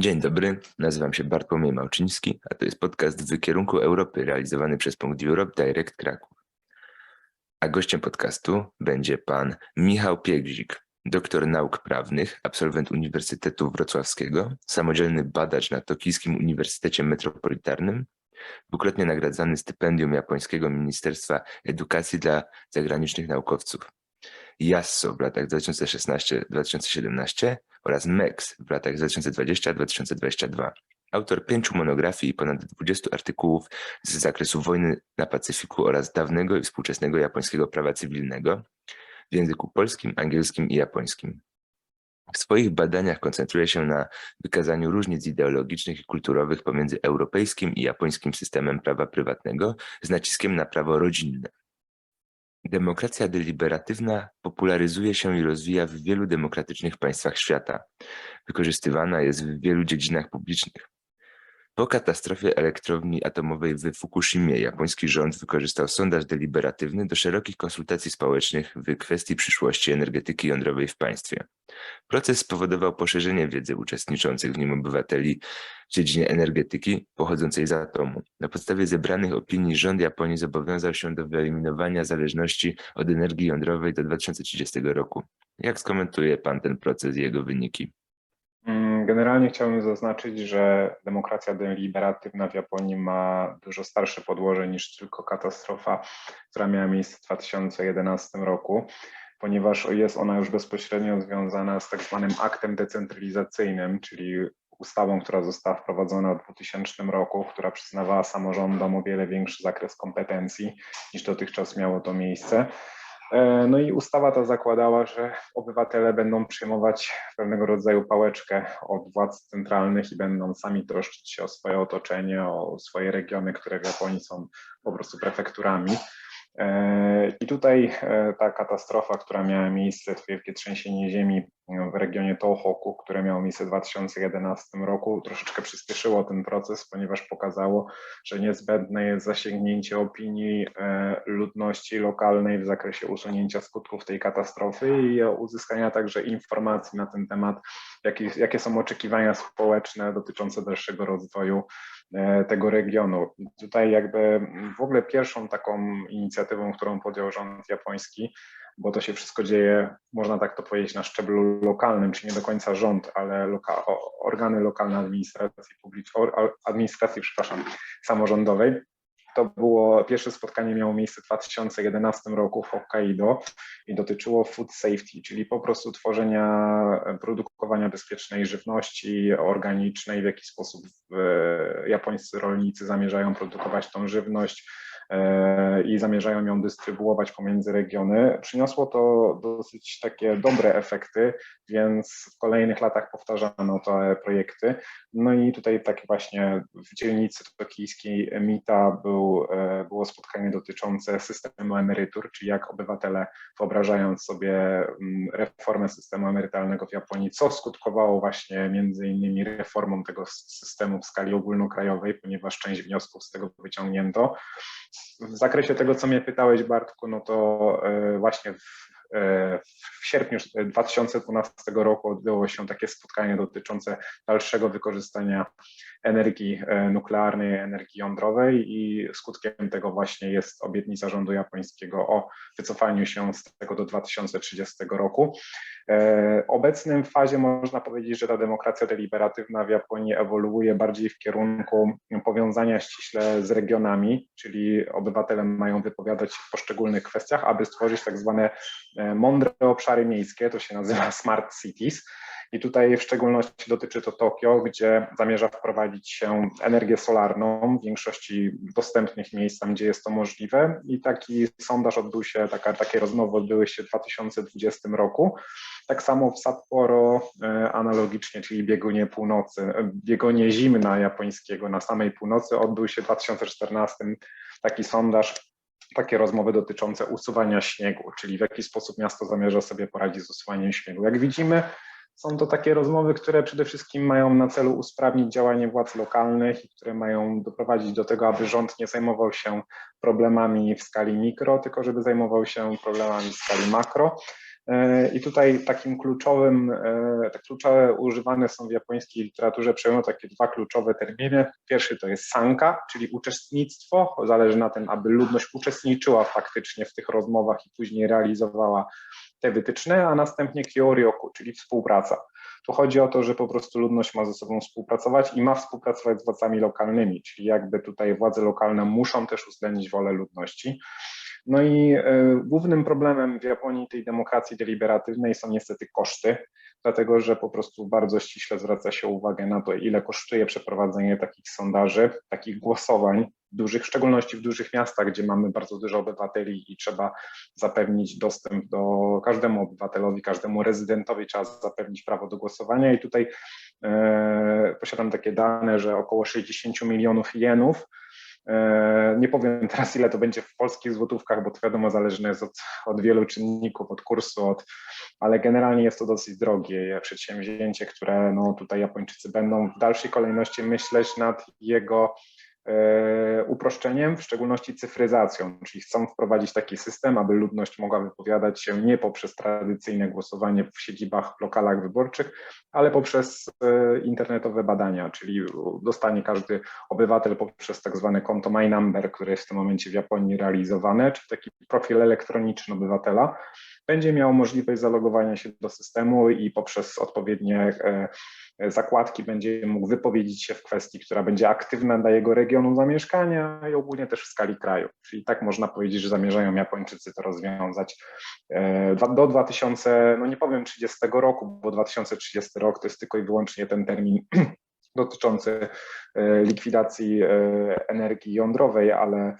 Dzień dobry, nazywam się Bartłomiej Małczyński, a to jest podcast w kierunku Europy realizowany przez Punkt Europe Direct Kraków. A gościem podcastu będzie pan Michał Piegzik, doktor nauk prawnych, absolwent Uniwersytetu Wrocławskiego, samodzielny badacz na Tokijskim Uniwersytecie Metropolitarnym, dwukrotnie nagradzany stypendium japońskiego Ministerstwa Edukacji dla zagranicznych naukowców. JASSO w latach 2016-2017 oraz MEX w latach 2020-2022. Autor pięciu monografii i ponad 20 artykułów z zakresu wojny na Pacyfiku oraz dawnego i współczesnego japońskiego prawa cywilnego w języku polskim, angielskim i japońskim. W swoich badaniach koncentruje się na wykazaniu różnic ideologicznych i kulturowych pomiędzy europejskim i japońskim systemem prawa prywatnego z naciskiem na prawo rodzinne. Demokracja deliberatywna popularyzuje się i rozwija w wielu demokratycznych państwach świata. Wykorzystywana jest w wielu dziedzinach publicznych. Po katastrofie elektrowni atomowej w Fukushimie japoński rząd wykorzystał sondaż deliberatywny do szerokich konsultacji społecznych w kwestii przyszłości energetyki jądrowej w państwie. Proces spowodował poszerzenie wiedzy uczestniczących w nim obywateli w dziedzinie energetyki pochodzącej z atomu. Na podstawie zebranych opinii rząd Japonii zobowiązał się do wyeliminowania zależności od energii jądrowej do 2030 roku. Jak skomentuje Pan ten proces i jego wyniki? Mm, generalnie chciałbym zaznaczyć, że demokracja deliberatywna w Japonii ma dużo starsze podłoże niż tylko katastrofa, która miała miejsce w 2011 roku, ponieważ jest ona już bezpośrednio związana z tak zwanym aktem decentralizacyjnym, czyli ustawą, która została wprowadzona w 2000 roku, która przyznawała samorządom o wiele większy zakres kompetencji niż dotychczas miało to miejsce. E, no i ustawa ta zakładała, że obywatele będą przyjmować pewnego rodzaju pałeczkę od władz centralnych i będą sami troszczyć się o swoje otoczenie, o swoje regiony, które w Japonii są po prostu prefekturami. E, I tutaj e, ta katastrofa, która miała miejsce, to wielkie trzęsienie ziemi w regionie Tohoku, które miało miejsce w 2011 roku, troszeczkę przyspieszyło ten proces, ponieważ pokazało, że niezbędne jest zasięgnięcie opinii e, ludności lokalnej w zakresie usunięcia skutków tej katastrofy i uzyskania także informacji na ten temat, jakie, jakie są oczekiwania społeczne dotyczące dalszego rozwoju E, tego regionu. Tutaj jakby w ogóle pierwszą taką inicjatywą, którą podjął rząd japoński, bo to się wszystko dzieje, można tak to powiedzieć, na szczeblu lokalnym, czy nie do końca rząd, ale loka organy lokalne administracji publicznej, administracji, przepraszam, samorządowej. To było pierwsze spotkanie miało miejsce w 2011 roku w Hokkaido i dotyczyło food safety, czyli po prostu tworzenia, produkowania bezpiecznej żywności organicznej, w jaki sposób japońscy rolnicy zamierzają produkować tą żywność, E, i zamierzają ją dystrybuować pomiędzy regiony. Przyniosło to dosyć takie dobre efekty, więc w kolejnych latach powtarzano te projekty. No i tutaj takie właśnie w dzielnicy tokijskiej Mita był, e, było spotkanie dotyczące systemu emerytur, czyli jak obywatele wyobrażając sobie mm, reformę systemu emerytalnego w Japonii, co skutkowało właśnie między innymi reformą tego systemu w skali ogólnokrajowej, ponieważ część wniosków z tego wyciągnięto. W zakresie tego, co mnie pytałeś, Bartku, no to e, właśnie w, e, w sierpniu 2012 roku odbyło się takie spotkanie dotyczące dalszego wykorzystania energii e, nuklearnej, energii jądrowej i skutkiem tego właśnie jest obietnica rządu japońskiego o wycofaniu się z tego do 2030 roku. E, obecnym fazie można powiedzieć, że ta demokracja deliberatywna w Japonii ewoluuje bardziej w kierunku powiązania ściśle z regionami, czyli obywatele mają wypowiadać w poszczególnych kwestiach, aby stworzyć tak zwane e, mądre obszary miejskie, to się nazywa smart cities i tutaj w szczególności dotyczy to Tokio, gdzie zamierza wprowadzić się energię solarną w większości dostępnych miejsc, tam gdzie jest to możliwe. I taki sondaż odbył się, taka, takie rozmowy odbyły się w 2020 roku. Tak samo w Sapporo e, analogicznie, czyli biegunie północy, e, biegunie zimna japońskiego na samej północy odbył się w 2014 taki sondaż takie rozmowy dotyczące usuwania śniegu, czyli w jaki sposób miasto zamierza sobie poradzić z usuwaniem śniegu. Jak widzimy, są to takie rozmowy, które przede wszystkim mają na celu usprawnić działanie władz lokalnych i które mają doprowadzić do tego, aby rząd nie zajmował się problemami w skali mikro, tylko żeby zajmował się problemami w skali makro. I tutaj takim kluczowym, tak kluczowe używane są w japońskiej literaturze przejmują takie dwa kluczowe terminy. Pierwszy to jest sanka, czyli uczestnictwo. Zależy na tym, aby ludność uczestniczyła faktycznie w tych rozmowach i później realizowała te wytyczne, a następnie kyoryoku, czyli współpraca. Tu chodzi o to, że po prostu ludność ma ze sobą współpracować i ma współpracować z władzami lokalnymi, czyli jakby tutaj władze lokalne muszą też uwzględnić wolę ludności. No i y, głównym problemem w Japonii tej demokracji deliberatywnej są niestety koszty, dlatego że po prostu bardzo ściśle zwraca się uwagę na to, ile kosztuje przeprowadzenie takich sondaży, takich głosowań dużych, w szczególności w dużych miastach, gdzie mamy bardzo dużo obywateli i trzeba zapewnić dostęp do każdemu obywatelowi, każdemu rezydentowi trzeba zapewnić prawo do głosowania. I tutaj e, posiadam takie dane, że około 60 milionów jenów e, nie powiem teraz, ile to będzie w polskich złotówkach, bo to wiadomo, zależne jest od, od wielu czynników, od kursu, od, ale generalnie jest to dosyć drogie. Przedsięwzięcie, które no, tutaj Japończycy będą w dalszej kolejności myśleć nad jego E, uproszczeniem, w szczególności cyfryzacją, czyli chcą wprowadzić taki system, aby ludność mogła wypowiadać się nie poprzez tradycyjne głosowanie w siedzibach, lokalach wyborczych, ale poprzez e, internetowe badania, czyli dostanie każdy obywatel poprzez tak zwane konto My Number, które jest w tym momencie w Japonii realizowane, czy taki profil elektroniczny obywatela, będzie miał możliwość zalogowania się do systemu i poprzez odpowiednie e, zakładki będzie mógł wypowiedzieć się w kwestii, która będzie aktywna dla jego regionu zamieszkania i ogólnie też w skali kraju. Czyli tak można powiedzieć, że zamierzają Japończycy to rozwiązać e, do 2000, no nie powiem 30 roku, bo 2030 rok to jest tylko i wyłącznie ten termin dotyczący e, likwidacji e, energii jądrowej, ale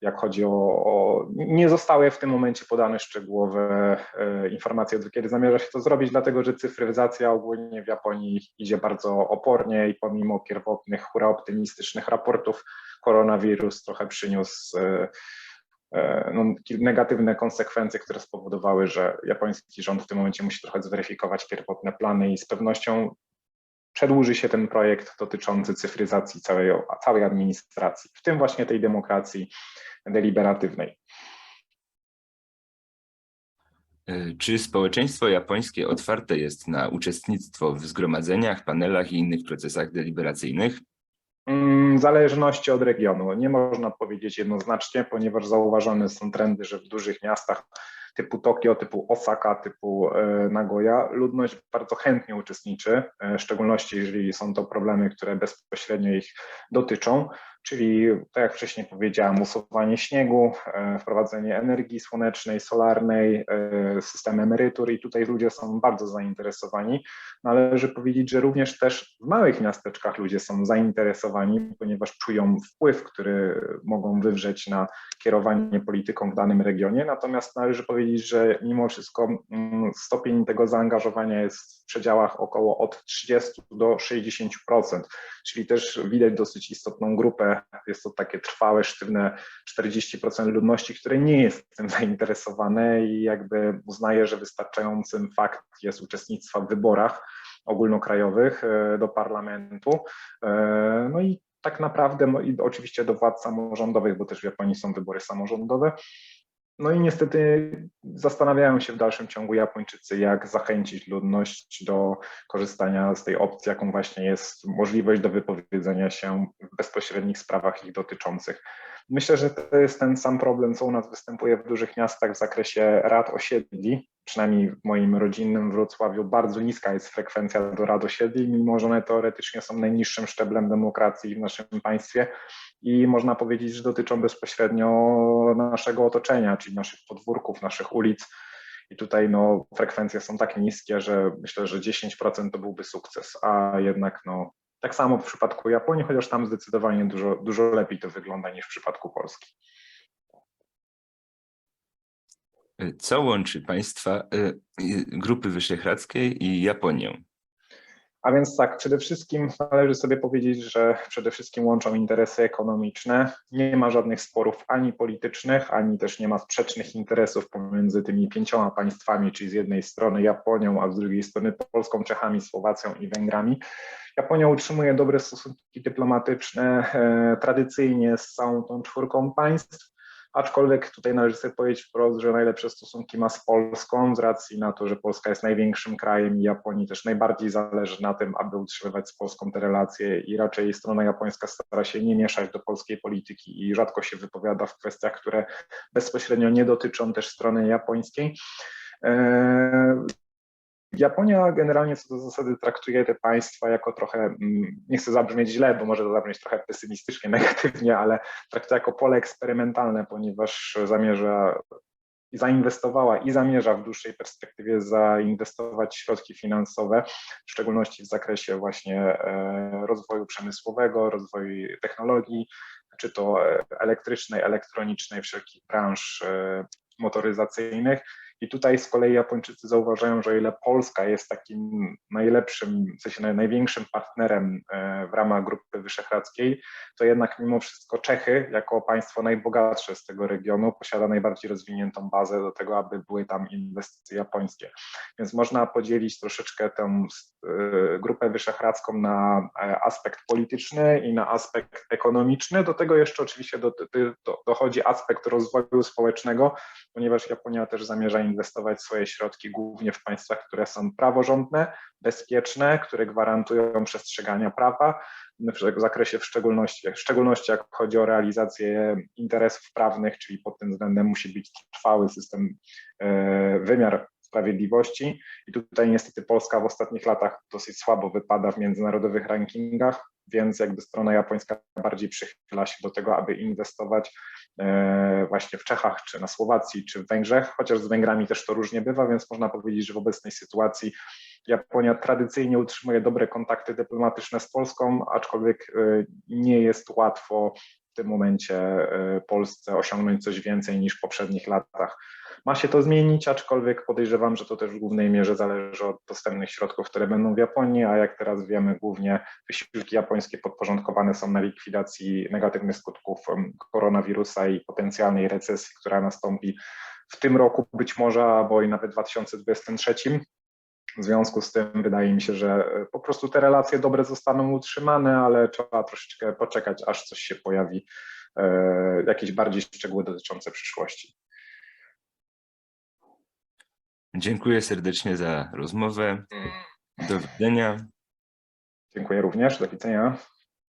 jak chodzi o, o, nie zostały w tym momencie podane szczegółowe e, informacje, kiedy zamierza się to zrobić, dlatego że cyfryzacja ogólnie w Japonii idzie bardzo opornie i pomimo pierwotnych, hura optymistycznych raportów, koronawirus trochę przyniósł no, negatywne konsekwencje, które spowodowały, że japoński rząd w tym momencie musi trochę zweryfikować pierwotne plany i z pewnością przedłuży się ten projekt dotyczący cyfryzacji całej, całej administracji, w tym właśnie tej demokracji deliberatywnej. E, czy społeczeństwo japońskie otwarte jest na uczestnictwo w zgromadzeniach, panelach i innych procesach deliberacyjnych? Mm, w zależności od regionu. Nie można powiedzieć jednoznacznie, ponieważ zauważone są trendy, że w dużych miastach typu Tokio, typu Osaka, typu e, Nagoya, ludność bardzo chętnie uczestniczy, e, w szczególności jeżeli są to problemy, które bezpośrednio ich dotyczą czyli tak jak wcześniej powiedziałem, usuwanie śniegu, e, wprowadzenie energii słonecznej, solarnej, e, system emerytur i tutaj ludzie są bardzo zainteresowani. Należy powiedzieć, że również też w małych miasteczkach ludzie są zainteresowani, ponieważ czują wpływ, który mogą wywrzeć na kierowanie polityką w danym regionie. Natomiast należy powiedzieć, że mimo wszystko mm, stopień tego zaangażowania jest w przedziałach około od 30 do 60%, czyli też widać dosyć istotną grupę jest to takie trwałe, sztywne 40% ludności, które nie jest tym zainteresowane i jakby uznaje, że wystarczającym fakt jest uczestnictwa w wyborach ogólnokrajowych e, do parlamentu. E, no i tak naprawdę, oczywiście do władz samorządowych, bo też w Japonii są wybory samorządowe. No i niestety zastanawiają się w dalszym ciągu Japończycy, jak zachęcić ludność do korzystania z tej opcji, jaką właśnie jest możliwość do wypowiedzenia się w bezpośrednich sprawach ich dotyczących. Myślę, że to jest ten sam problem, co u nas występuje w dużych miastach w zakresie rad osiedli. Przynajmniej w moim rodzinnym Wrocławiu bardzo niska jest frekwencja do rad osiedli, mimo że one teoretycznie są najniższym szczeblem demokracji w naszym państwie i można powiedzieć, że dotyczą bezpośrednio naszego otoczenia, czyli naszych podwórków, naszych ulic. I tutaj no, frekwencje są tak niskie, że myślę, że 10% to byłby sukces, a jednak no, tak samo w przypadku Japonii, chociaż tam zdecydowanie dużo, dużo lepiej to wygląda niż w przypadku Polski. Co łączy państwa y, y, Grupy Wyszehradzkiej i Japonię? A więc tak, przede wszystkim należy sobie powiedzieć, że przede wszystkim łączą interesy ekonomiczne. Nie ma żadnych sporów ani politycznych, ani też nie ma sprzecznych interesów pomiędzy tymi pięcioma państwami, czyli z jednej strony Japonią, a z drugiej strony Polską, Czechami, Słowacją i Węgrami. Japonia utrzymuje dobre stosunki dyplomatyczne e, tradycyjnie z całą tą czwórką państw Aczkolwiek tutaj należy sobie powiedzieć wprost, że najlepsze stosunki ma z Polską z racji na to, że Polska jest największym krajem i Japonii też najbardziej zależy na tym, aby utrzymywać z Polską te relacje i raczej strona japońska stara się nie mieszać do polskiej polityki i rzadko się wypowiada w kwestiach, które bezpośrednio nie dotyczą też strony japońskiej. Japonia generalnie co do zasady traktuje te państwa jako trochę, mm, nie chcę zabrzmieć źle, bo może to zabrzmieć trochę pesymistycznie, negatywnie, ale traktuje jako pole eksperymentalne, ponieważ zamierza i zainwestowała i zamierza w dłuższej perspektywie zainwestować środki finansowe, w szczególności w zakresie właśnie e, rozwoju przemysłowego, rozwoju technologii, czy to e, elektrycznej, elektronicznej, wszelkich branż e, motoryzacyjnych. I tutaj z kolei Japończycy zauważają, że o ile Polska jest takim najlepszym, w sensie naj- największym partnerem e, w ramach Grupy Wyszehradzkiej, to jednak mimo wszystko Czechy, jako państwo najbogatsze z tego regionu, posiada najbardziej rozwiniętą bazę do tego, aby były tam inwestycje japońskie. Więc można podzielić troszeczkę tę e, Grupę Wyszehradzką na e, aspekt polityczny i na aspekt ekonomiczny. Do tego jeszcze oczywiście do, do, dochodzi aspekt rozwoju społecznego, ponieważ Japonia też zamierza inwestować swoje środki głównie w państwach, które są praworządne, bezpieczne, które gwarantują przestrzegania prawa, w zakresie w szczególności, w szczególności jak chodzi o realizację interesów prawnych, czyli pod tym względem musi być trwały system, e, wymiar sprawiedliwości. I tutaj niestety Polska w ostatnich latach dosyć słabo wypada w międzynarodowych rankingach, więc jakby strona japońska bardziej przychyla się do tego, aby inwestować e, właśnie w Czechach, czy na Słowacji, czy w Węgrzech, chociaż z Węgrami też to różnie bywa, więc można powiedzieć, że w obecnej sytuacji Japonia tradycyjnie utrzymuje dobre kontakty dyplomatyczne z Polską, aczkolwiek e, nie jest łatwo w tym momencie e, Polsce osiągnąć coś więcej niż w poprzednich latach. Ma się to zmienić, aczkolwiek podejrzewam, że to też w głównej mierze zależy od dostępnych środków, które będą w Japonii, a jak teraz wiemy, głównie wysiłki japońskie podporządkowane są na likwidacji negatywnych skutków koronawirusa i potencjalnej recesji, która nastąpi w tym roku być może, albo i nawet w 2023. W związku z tym wydaje mi się, że e, po prostu te relacje dobre zostaną utrzymane, ale trzeba troszeczkę poczekać, aż coś się pojawi, e, jakieś bardziej szczegóły dotyczące przyszłości. Dziękuję serdecznie za rozmowę. Do widzenia. Dziękuję również, do widzenia.